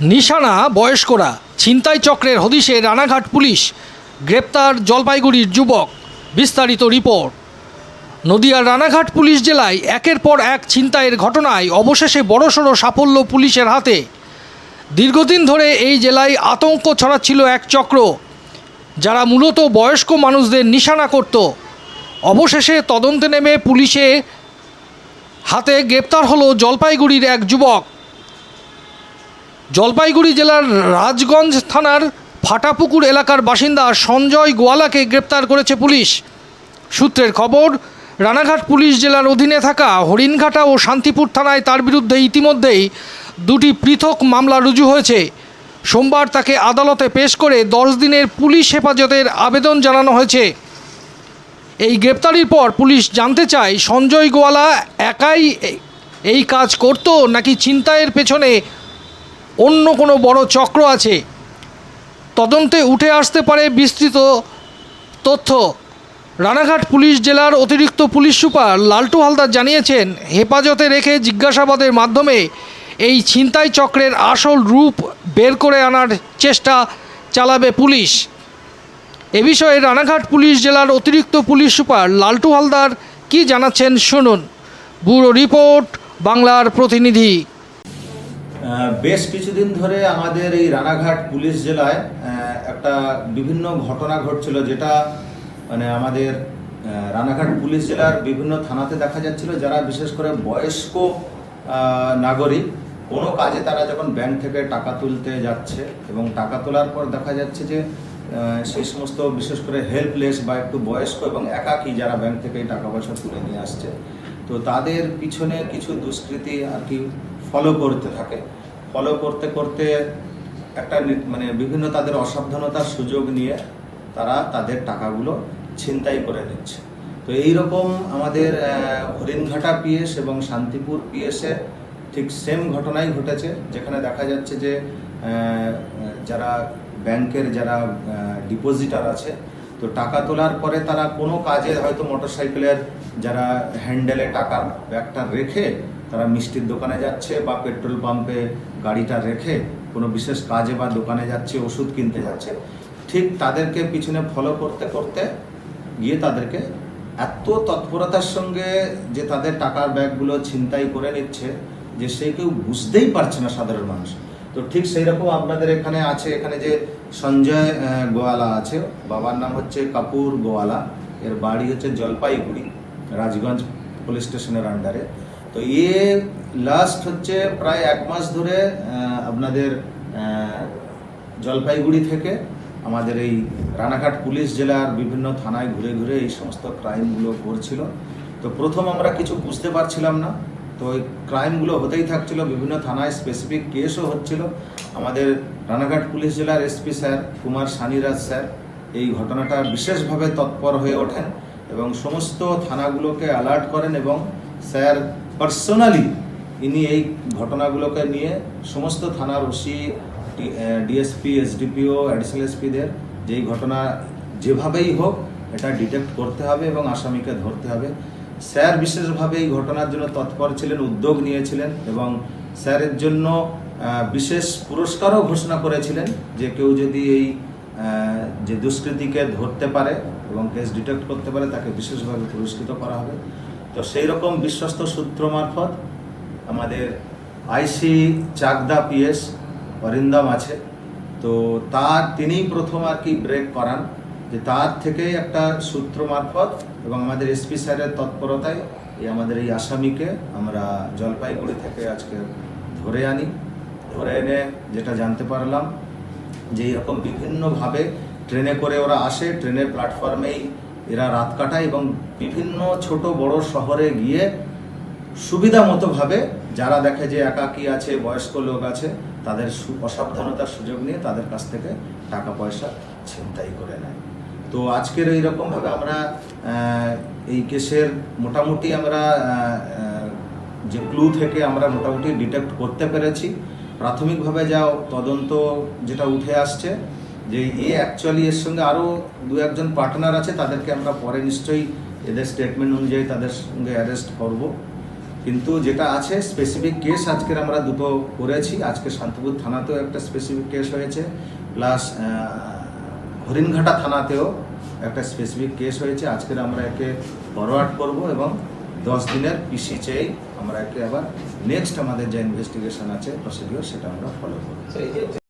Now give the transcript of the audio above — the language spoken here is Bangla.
নিশানা বয়স্করা ছিনতাই চক্রের হদিশে রানাঘাট পুলিশ গ্রেপ্তার জলপাইগুড়ির যুবক, বিস্তারিত রিপোর্ট। নদিয়ার রানাঘাট পুলিশ জেলায় একের পর এক ছিনতাইয়ের ঘটনায় অবশেষে বড়সড় সাফল্য পুলিশের হাতে। দীর্ঘদিন ধরে এই জেলায় আতঙ্ক ছড়াচ্ছিল এক চক্র, যারা মূলত বয়স্ক মানুষদের নিশানা করত। অবশেষে তদন্তে নেমে পুলিশে হাতে গ্রেপ্তার হলো জলপাইগুড়ির এক যুবক জলপাইগুড়ি জেলার রাজগঞ্জ থানার ফাটাপুকুর এলাকার বাসিন্দা সঞ্জয় গোয়ালাকে গ্রেপ্তার করেছে পুলিশ। সূত্রের খবর, রানাঘাট পুলিশ জেলার অধীনে থাকা হরিণঘাটা ও শান্তিপুর থানায় তার বিরুদ্ধে ইতিমধ্যেই দুটি পৃথক মামলা রুজু হয়েছে। সোমবার তাকে আদালতে পেশ করে দশ দিনের পুলিশ হেফাজতের আবেদন জানানো হয়েছে। এই গ্রেপ্তারির পর পুলিশ জানতে চায়, সঞ্জয় গোয়ালা একাই এই- কাজ করত নাকি ছিনতাইয়ের পেছনে অন্য কোনো বড় চক্র আছে। তদন্তে উঠে আসতে পারে বিস্তৃত তথ্য। রানাঘাট পুলিশ জেলার অতিরিক্ত পুলিশ সুপার লালটু হালদার জানিয়েছেন, হেফাজতে রেখে জিজ্ঞাসাবাদের মাধ্যমে এই ছিনতাই চক্রের আসল রূপ বের করে আনার চেষ্টা চালাবে পুলিশ। এ বিষয়ে রানাঘাট পুলিশ জেলার অতিরিক্ত পুলিশ সুপার লালটু হালদার কি জানাচ্ছেন শুনুন। ব্যুরো রিপোর্ট, বাংলার প্রতিনিধি। বেশ কিছুদিন ধরে আমাদের এই রানাঘাট পুলিশ জেলায় একটা বিভিন্ন ঘটনা ঘটছিল যেটা মানে আমাদের রানাঘাট পুলিশ জেলার বিভিন্ন থানাতে দেখা যাচ্ছিল যারা বিশেষ করে বয়স্ক নাগরিক, কোনো কাজে তারা যখন ব্যাংক থেকে টাকা তুলতে যাচ্ছে এবং টাকা তোলার পর দেখা যাচ্ছে যে সেই সমস্ত বিশেষ করে হেল্পলেস বা একটু বয়স্ক এবং একাকী যারা ব্যাংক থেকে টাকা পয়সা তুলে নিয়ে আসছে, তো তাদের পিছনে কিছু দুষ্কৃতি আর কি ফলো করতে থাকে। ফলো করতে করতে একটা মানে বিভিন্ন তাদের অসাবধানতার সুযোগ নিয়ে তারা তাদের টাকাগুলো ছিনতাই করে নিচ্ছে। তো এই রকম আমাদের হরিণঘাটা পিএস এবং শান্তিপুর পিএসে ঠিক সেম ঘটনাই ঘটেছে, যেখানে দেখা যাচ্ছে যে যারা ব্যাংকের যারা ডিপোজিটার আছে, তো টাকা তোলার পরে তারা কোনো কাজে হয়তো মোটরসাইকেলের যারা হ্যান্ডেলে টাকার ব্যাগটা রেখে তারা মিষ্টির দোকানে যাচ্ছে বা পেট্রোল পাম্পে গাড়িটা রেখে কোনো বিশেষ কাজে বা দোকানে যাচ্ছে, ওষুধ কিনতে যাচ্ছে, ঠিক তাদেরকে পিছনে ফলো করতে করতে গিয়ে তাদেরকে এত তৎপরতার সঙ্গে যে তাদের টাকার ব্যাগগুলো ছিনতাই করে নিচ্ছে যে সে কেউ বুঝতেই পারছে না সাধারণ মানুষ। তো ঠিক সেই রকম আপনাদের এখানে আছে, এখানে যে সঞ্জয় গোয়ালা আছে, বাবার নাম হচ্ছে কাপুর গোয়ালা, এর বাড়ি হচ্ছে জলপাইগুড়ি, রাজগঞ্জ পুলিশ স্টেশনের আন্ডারে তো ইয়ে লাস্ট হচ্ছে প্রায় এক মাস ধরে আপনাদের জলপাইগুড়ি থেকে আমাদের এই রানাঘাট পুলিশ জেলার বিভিন্ন থানায় ঘুরে ঘুরে এই সমস্ত ক্রাইমগুলো করছিল। তো প্রথম আমরা কিছু বুঝতে পারছিলাম না। তো ওই ক্রাইমগুলো হতেই থাকছিল, বিভিন্ন থানায় স্পেসিফিক কেসও হচ্ছিল। আমাদের রানাঘাট পুলিশ জেলার SP sir Kumar Saniraj sir এই ঘটনাটা বিশেষভাবে তৎপর হয়ে ওঠেন এবং সমস্ত থানাগুলোকে অ্যালার্ট করেন এবং স্যার পার্সোনালি ইনি এই ঘটনাগুলোকে নিয়ে সমস্ত থানার ওসি ডিএসপি এসডিপিও অ্যাডিশনাল এসপিদের যে এই ঘটনা যেভাবেই হোক এটা ডিটেক্ট করতে হবে এবং আসামিকে ধরতে হবে। স্যার বিশেষভাবে এই ঘটনার জন্য তৎপর ছিলেন, উদ্যোগ নিয়েছিলেন এবং স্যারের জন্য বিশেষ পুরস্কারও ঘোষণা করেছিলেন যে কেউ যদি এই যে দুষ্কৃতীকে ধরতে পারে এবং কেস ডিটেক্ট করতে পারে তাকে বিশেষভাবে পুরস্কৃত করা হবে। তো সেই রকম বিশ্বস্ত সূত্র মারফত আমাদের আইসি চাকদা পিএস অরিন্দম আছে। তো তার তিনিই প্রথম আর কি ব্রেক করান যে তার থেকে একটা সূত্র মারফত এবং আমাদের এসপি স্যারের তৎপরতায় এই আমাদের এই আসামিকে আমরা জলপাইগুড়ি থেকে আজকে ধরে আনি। ধরে এনে যেটা জানতে পারলাম যে এরকম বিভিন্নভাবে ট্রেনে করে ওরা আসে, ট্রেনের প্ল্যাটফর্মেই এরা রাত কাটায় এবং বিভিন্ন ছোট বড় শহরে গিয়ে সুবিধা মতোভাবে যারা দেখে যে একাকী আছে, বয়স্ক লোক আছে, তাদের অসাবধানতার সুযোগ নিয়ে তাদের কাছ থেকে টাকা পয়সা ছিনতাই করে নেয়। তো আজকের এইরকমভাবে আমরা এই কেসের মোটামুটি আমরা যে ক্লু থেকে আমরা মোটামুটি ডিটেক্ট করতে পেরেছি। প্রাথমিকভাবে যা তদন্ত যেটা উঠে আসছে যে এ অ্যাকচুয়ালি এর সঙ্গে আরও দু একজন পার্টনার আছে, তাদেরকে আমরা পরে নিশ্চয়ই এদের স্টেটমেন্ট অনুযায়ী তাদের সঙ্গে অ্যারেস্ট করব। কিন্তু যেটা আছে স্পেসিফিক কেস আজকের আমরা দুটো করেছি। আজকে শান্তিপুর থানাতেও একটা স্পেসিফিক কেস হয়েছে। প্লাস হরিণঘাটা থানাতেও একটা স্পেসিফিক কেস হয়েছে। আজকের আমরা একে ফরওয়ার্ড করব এবং দশ দিনের পিসি চেয়ে আমরা একে আবার নেক্সট আমাদের যে ইনভেস্টিগেশন আছে প্রসিডিওর সেটা আমরা ফলো করব।